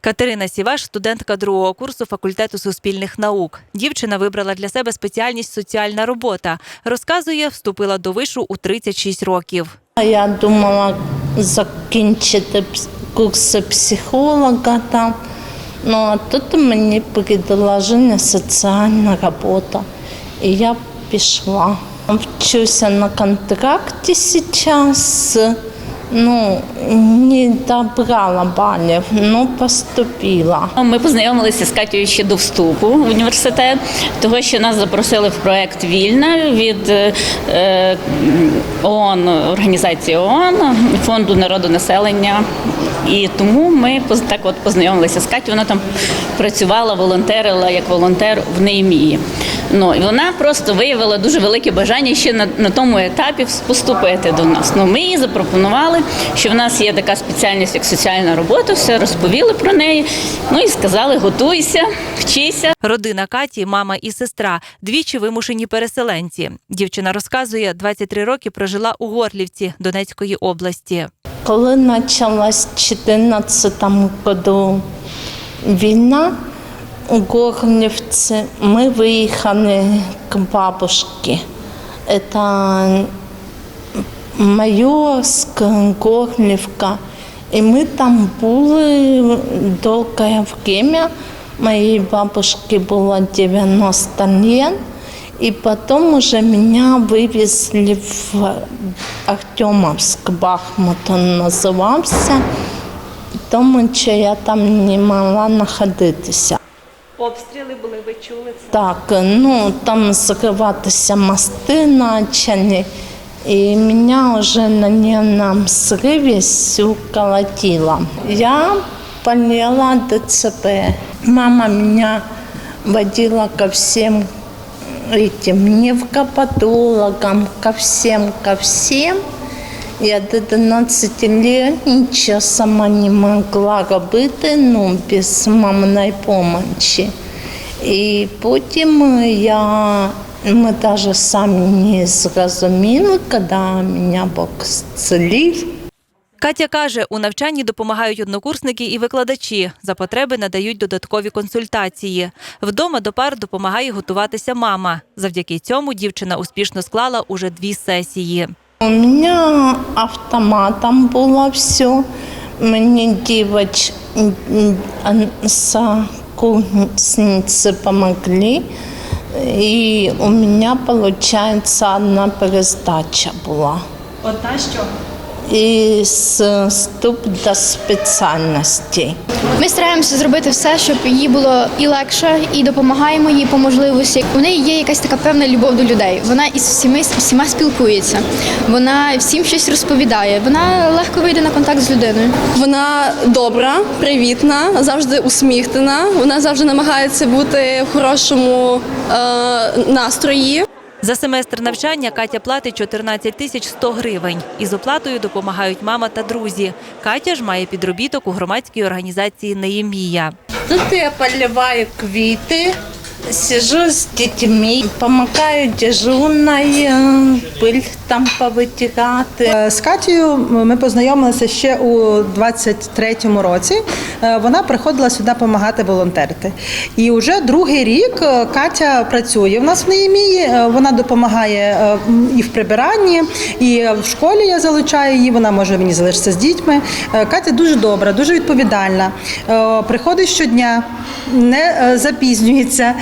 Катерина Сіваш, студентка другого курсу факультету суспільних наук. Дівчина вибрала для себе спеціальність соціальна робота. Розказує, вступила до вишу у 36 років. Я думала закінчити курси психолога там. Ну а тут мені предложили соціальна робота. І я пішла. Вчуся на контракті зараз. Ну, не добрала балів, ну поступила. Ми познайомилися з Катєю ще до вступу в університет, того що нас запросили в проект Вільна від е, е, ООН, організації ООН, фонду народонаселення. І тому ми так от познайомилися з Катєю. Вона там працювала, волонтерила як волонтер в Неймії. Ну і вона просто виявила дуже велике бажання ще на, на тому етапі поступити до нас. Ну ми їй запропонували, що в нас є така спеціальність, як соціальна робота, все розповіли про неї. Ну і сказали, готуйся, вчися. Родина Каті, мама і сестра, двічі вимушені переселенці. Дівчина розказує, 23 роки прожила у Горлівці Донецької області. Коли почалась в 2014 году війна у Горлівці, ми виїхали к бабушке. Это Майорськ, Горлівка. І ми там були довге время. Моей бабушке было 90 лет. И потом уже меня вывезли в Артемовск, Бахмут он називався, тому що я там не могла знаходитися. Обстріли були, ви чули це? Так, ну там закриватися мости почали, і мене вже на нервном сриві всю колотило. Я болела ДЦП. Мама меня водила ко всем этим невропатологам, ко всем, ко всем. Я до 12 лет нічого сама не могла робити, ну, без маминої допомоги. І потім я, ми навіть самі не зрозуміли, коли мене Бог зцілив. Катя каже, у навчанні допомагають однокурсники і викладачі. За потреби надають додаткові консультації. Вдома до пар допомагає готуватися мама. Завдяки цьому дівчина успішно склала уже дві сесії. У меня автоматом было все. Мне девочки, сокурсницы помогли. И у меня, получается, одна пересдача была. Одна що? І з вступ до спеціальностей. Ми стараємося зробити все, щоб їй було і легше, і допомагаємо їй по можливості. У неї є якась така певна любов до людей. Вона із всіми всіма спілкується. Вона всім щось розповідає. Вона легко вийде на контакт з людиною. Вона добра, привітна, завжди усміхнена. Вона завжди намагається бути в хорошому е, настрої. За семестр навчання Катя платить 14 тисяч 100 гривень. Із оплатою допомагають мама та друзі. Катя ж має підробіток у громадській організації Неємія. Тут я поливаю квіти, сижу з дітьми, допомагаю дежурною, пиль там повитирати. Е, З Катією ми познайомилися ще у 23-му році. Е, Вона приходила сюди допомагати волонтерити. І вже другий рік е, Катя працює. У нас в Неємії вона допомагає і в прибиранні, і в школі я залучаю її. Вона може мені залишитися з дітьми. Катя дуже добра, дуже відповідальна. Приходить щодня, не запізнюється,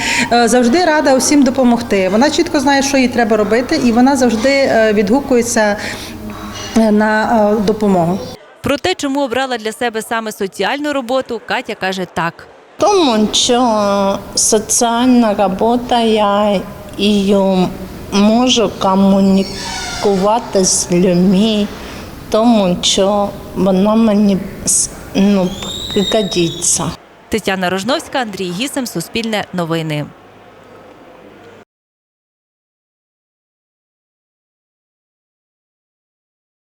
завжди рада усім допомогти. Вона чітко знає, що їй треба робити, і вона завжди відгукується е, на е, допомогу. Про те, чому обрала для себе саме соціальну роботу, Катя каже так. Тому що соціальна робота, я її можу комунікувати з людьми, тому що вона мені ну, пригодиться. Тетяна Рожновська, Андрій Гісем, Суспільне новини.